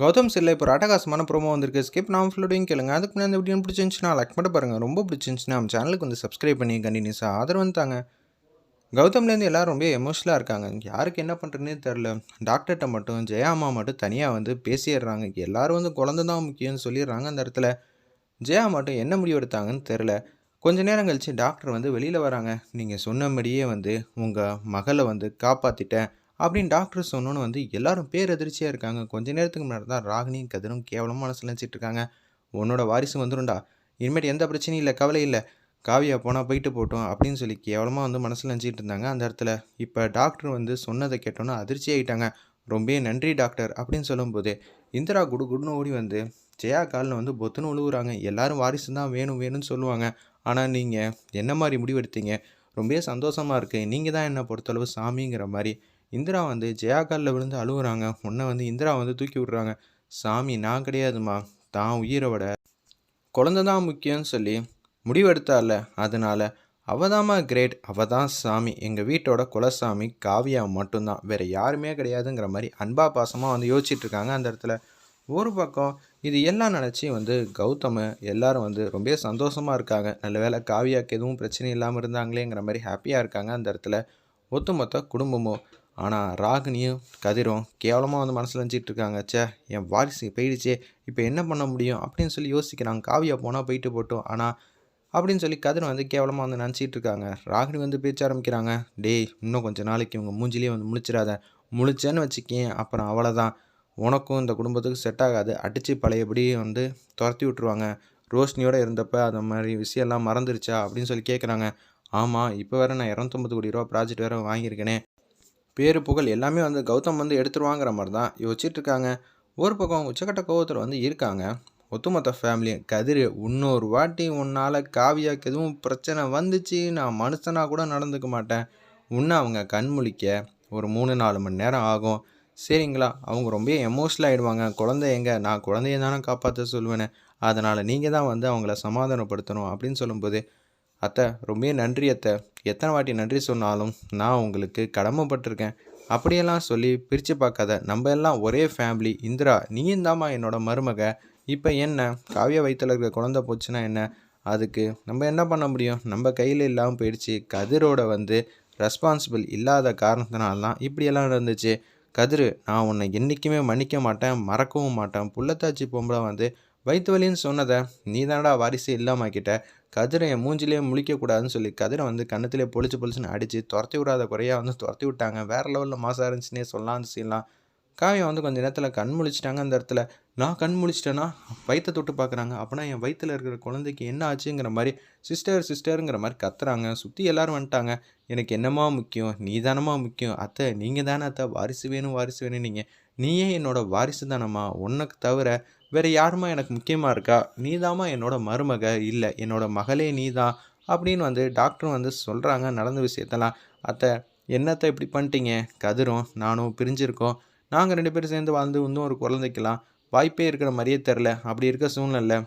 கௌதம் சில்லை இப்போ ஒரு அட்டகாசமான ப்ரோமோ வந்திருக்கு. ஸ்கிப் நான் ஃபுல்லோடையும் கேளுங்க. அதுக்கு முன்னாடி இந்த வீடியோ பிடிச்சிருந்துச்சுன்னா லைக் மட்டும் பாருங்கள் ரொம்ப பிடிச்சிருந்துச்சுன்னா நம்ம சேனலுக்கு வந்து சப்ஸ்கிரைப் பண்ணி கண்டினியூஸாக ஆதரவு தாங்க. கௌதம்லேருந்து எல்லோரும் ரொம்ப எமோஷனலாக இருக்காங்க. யாருக்கு என்ன பண்ணுறதுனே தெரில டாக்டர்கிட்ட மட்டும் ஜெயா அம்மா மட்டும் தனியாக வந்து பேசிடுறாங்க. எல்லாரும் வந்து குழந்தை தான் முக்கியம்னு சொல்லிடுறாங்க அந்த இடத்துல. ஜெயா மட்டும் என்ன முடிவு எடுத்தாங்கன்னு தெரில கொஞ்ச நேரம் கழித்து டாக்டர் வந்து வெளியில் வராங்க. நீங்கள் சொன்னபடியே வந்து உங்கள் மகளை வந்து காப்பாற்றிட்டேன் அப்படின்னு டாக்டர் சொன்னோன்னு வந்து எல்லாரும் பேரதிர்ச்சியாக இருக்காங்க. கொஞ்ச நேரத்துக்கு முன்னாடி தான் ராகினியும் கதிரும் கேவலமாக மனசில் நினச்சிட்டு இருக்காங்க. உன்னோட வாரிசு வந்துடும்டா இனிமேட்டு எந்த பிரச்சனையும் இல்லை கவலை இல்லை. காவியா போனால் போயிட்டு போட்டோம் அப்படின்னு சொல்லி கேவலமாக வந்து மனசில் நினச்சிட்டு இருந்தாங்க அந்த இடத்துல. இப்போ டாக்டர் வந்து சொன்னதை கேட்டோன்னே அதிர்ச்சி ஆகிட்டாங்க ரொம்ப நன்றி டாக்டர் அப்படின்னு சொல்லும்போது இந்திரா குடு குடுன்னு ஓடி வந்து ஜெயா காலில் வந்து பொத்துன்னு உழுவுறாங்க. எல்லாரும் வாரிசு தான் வேணும் வேணும்னு சொல்லுவாங்க. ஆனால் நீங்கள் என்ன மாதிரி முடிவெடுத்தீங்க? ரொம்ப சந்தோஷமாக இருக்குது நீங்கள் தான் என்னை பொறுத்தளவு சாமிங்கிற மாதிரி. இந்திரா வந்து ஜெயா காலில் விழுந்து அழுகுறாங்க உன்னை வந்து இந்திரா வந்து தூக்கி விட்றாங்க. சாமி நான் கிடையாதுமா தான் உயிரை விட குழந்த தான் முக்கியம்னு சொல்லி முடிவெடுத்தால அதனால் அவதாம்மா கிரேட். அவ தான் சாமி. எங்கள் வீட்டோட குலசாமி காவியா மட்டும்தான். வேறு யாருமே கிடையாதுங்கிற மாதிரி அன்பா பாசமாக வந்து யோசிச்சுட்டு இருக்காங்க அந்த இடத்துல. ஒரு பக்கம் இது எல்லாம் நினச்சி வந்து கௌதம எல்லாரும் வந்து ரொம்ப சந்தோஷமாக இருக்காங்க. நல்ல வேளை காவியாவுக்கு எதுவும் பிரச்சனை இல்லாமல் இருந்தாங்களேங்கிற மாதிரி ஹாப்பியாக இருக்காங்க அந்த இடத்துல. ஒட்டுமொத்த குடும்பமும் ஆனால் ராகினியும் கதிரும் கேவலமாக வந்து மனசில் நினச்சிட்டு இருக்காங்க ச்சே என் வாரிசு போயிடுச்சே இப்போ என்ன பண்ண முடியும்? அப்படின்னு சொல்லி யோசிக்கிறாங்க. காவியா போனால் போயிட்டு போட்டோம். ஆனால் அப்படின்னு சொல்லி கதிர் வந்து கேவலமாக வந்து நினச்சிட்டு இருக்காங்க ராகினி வந்து பேச்ச ஆரம்பிக்கிறாங்க. டேய் இன்னும் கொஞ்சம் நாளைக்கு இவங்க மூஞ்சிலேயே வந்து முழிச்சிடாத. முழிச்சேன்னு வச்சுக்கேன். அப்புறம் அவ்வளோதான் உனக்கும் இந்த குடும்பத்துக்கு செட் ஆகாது. அடித்து பழையபடி வந்து துரத்தி விட்ருவாங்க ரோஷினியோடு இருந்தப்போ அந்த மாதிரி விஷயம்லாம் மறந்துருச்சா? அப்படின்னு சொல்லி கேட்குறாங்க ஆமாம் இப்போ வேறு நான் இரநூத்தொம்பது கோடி ரூபா ப்ராஜெக்ட் வேறு வாங்கியிருக்கேனே. பேரு புகழ் எல்லாமே வந்து கௌதம் வந்து எடுத்துருவாங்கிற மாதிரி தான் யோசிச்சுட்டு இருக்காங்க ஒரு பக்கம் உச்சக்கட்ட கோவத்தில் வந்து இருக்காங்க. ஒத்துமொத்த ஃபேமிலி கதிர் இன்னொரு வாட்டி உன்னால் காவியாக்கு எதுவும் பிரச்சனை வந்துச்சு நான் மனுஷனாக கூட நடந்துக்க மாட்டேன். இன்னும் அவங்க கண் முழிக்க ஒரு மூணு நாலு மணி நேரம் ஆகும். சரிங்களா? அவங்க ரொம்ப எமோஷனல் ஆகிடுவாங்க குழந்தை எங்கே? நான் குழந்தைய தானே காப்பாற்ற சொல்லுவேனே அதனால் நீங்கள் தான் வந்து அவங்கள சமாதானப்படுத்தணும் அப்படின்னு சொல்லும்போது அத்தை ரொம்ப நன்றி அத்தை. எத்தனை வாட்டி நன்றி சொன்னாலும் நான் உங்களுக்கு கடமைப்பட்டிருக்கேன். அப்படியெல்லாம் சொல்லி பிரித்து பார்க்காத நம்ம எல்லாம் ஒரே ஃபேமிலி இந்திரா நீயும் தாம்மா என்னோட மருமக. இப்போ என்ன? காவிய வயிற்றில் இருக்கிற குழந்த போச்சுன்னா என்ன? அதுக்கு நம்ம என்ன பண்ண முடியும்? நம்ம கையில் இல்லாமல் போயிடுச்சு. கதிரோட வந்து ரெஸ்பான்சிபிள் இல்லாத காரணத்தினால்தான் இப்படியெல்லாம் இருந்துச்சு கதிர் நான் உன்னை என்றைக்குமே மன்னிக்க மாட்டேன் மறக்கவும் மாட்டேன். புள்ளத்தாச்சி பொம்பளை வந்து வயிற்று வலின்னு சொன்னதை நீ தானடா வாரிசு இல்லாமக்கிட்ட கதிரை என் மூஞ்சிலே முழிக்கக்கூடாதுன்னு சொல்லி கதிரை வந்து கன்னத்திலே பொழிச்சு பொழிச்சுன்னு அடித்து துரத்தி விடாத குறையாக வந்து துரத்தி விட்டாங்க. வேறு லெவலில் மாசாக இருந்துச்சுன்னே சொல்லலாம் செய்யலாம் காவியம் வந்து கொஞ்சம் நேரத்தில் கண் முழிச்சிட்டாங்க. அந்த இடத்துல நான் கண் முழிச்சிட்டேன்னா வயிற்றை தொட்டு பார்க்குறாங்க அப்படின்னா என் வயிற்றில் இருக்கிற குழந்தைக்கு என்ன ஆச்சுங்கிற மாதிரி சிஸ்டர் சிஸ்டருங்கிற மாதிரி கத்துறாங்க. சுற்றி எல்லோரும் வந்துட்டாங்க. எனக்கு என்னமா முக்கியம்? நீ தானமா முக்கியம்? அத்தை நீங்கள் தானே அத்தை? வாரிசு வேணும் வாரிசு வேணும் நீங்கள் நீயே என்னோட வாரிசு தானம்மா உனக்கு தவிர வேறு யாருமா எனக்கு முக்கியமாக இருக்கா? நீ தாம்மா என்னோட மருமக. இல்லை என்னோடய மகளே நீ தான் அப்படின்னு வந்து டாக்டரும் வந்து சொல்கிறாங்க நடந்த விஷயத்தெல்லாம். அத்தை என்னத்தை இப்படி பண்ணிட்டீங்க? கதிரும் நானும் பிரிஞ்சிருக்கோம். நாங்கள் ரெண்டு பேரும் சேர்ந்து வாழ்ந்து இன்னும் ஒரு குழந்தைக்கலாம் வாய்ப்பே இருக்கிற மாதிரியே தெரில அப்படி இருக்க சூழ்நிலை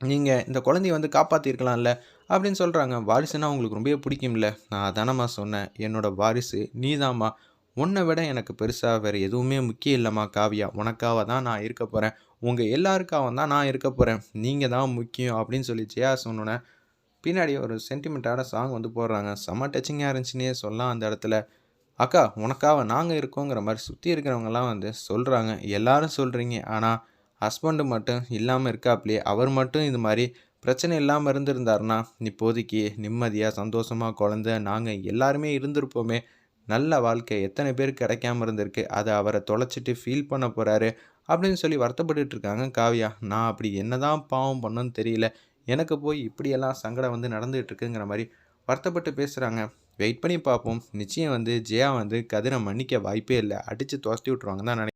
நீங்கள் இந்த குழந்தைய வந்து காப்பாற்றிருக்கலாம்ல அப்படின்னு சொல்கிறாங்க வாரிசுனா உங்களுக்கு ரொம்பவே பிடிக்கும்ல. நான் தானம்மா சொன்னேன். என்னோடய வாரிசு நீதாம்மா. உன்னை விட எனக்கு பெருசாக வேறு எதுவுமே முக்கியம் இல்லைம்மா காவியா. உனக்காக தான் நான் இருக்க போகிறேன் உங்கள் எல்லாருக்காக தான் நான் இருக்க போகிறேன் நீங்கள் தான் முக்கியம் அப்படின்னு சொல்லி ஜெயா சொன்னோன்னே பின்னாடி ஒரு சென்டிமெண்ட்டான சாங் வந்து போடுறாங்க. செம்ம டச்சிங்காக இருந்துச்சுன்னே சொல்லலாம் அந்த இடத்துல. அக்கா உனக்காக நாங்கள் இருக்கோங்கிற மாதிரி சுற்றி இருக்கிறவங்கலாம் வந்து சொல்கிறாங்க எல்லாரும் சொல்கிறீங்க ஆனால் ஹஸ்பண்டு மட்டும் இல்லாமல் இருக்காப்லையே அவர் மட்டும் இது மாதிரி பிரச்சனை இல்லாமல் இருந்திருந்தாருன்னா இப்போதைக்கு நிம்மதியாக சந்தோஷமாக குழந்த நாங்கள் எல்லாருமே இருந்திருப்போமே. நல்ல வாழ்க்கை எத்தனை பேருக்கு கிடைக்காம இருந்திருக்கு அதை அவரை தொலைச்சிட்டு ஃபீல் பண்ண போகிறாரு அப்படின்னு சொல்லி வருத்தப்பட்டு இருக்காங்க. காவியா நான் அப்படி என்ன தான் பாவம் பண்ணணும்னு தெரியல. எனக்கு போய் இப்படியெல்லாம் சங்கடம் வந்து நடந்துகிட்டு இருக்குங்கிற மாதிரி வருத்தப்பட்டு பேசுகிறாங்க வெயிட் பண்ணி பார்ப்போம். நிச்சயம் வந்து ஜெயா வந்து கதிரை மன்னிக்க வாய்ப்பே இல்லை. அடித்து துவசி விட்ருவாங்க தான் நினைக்கிறேன்.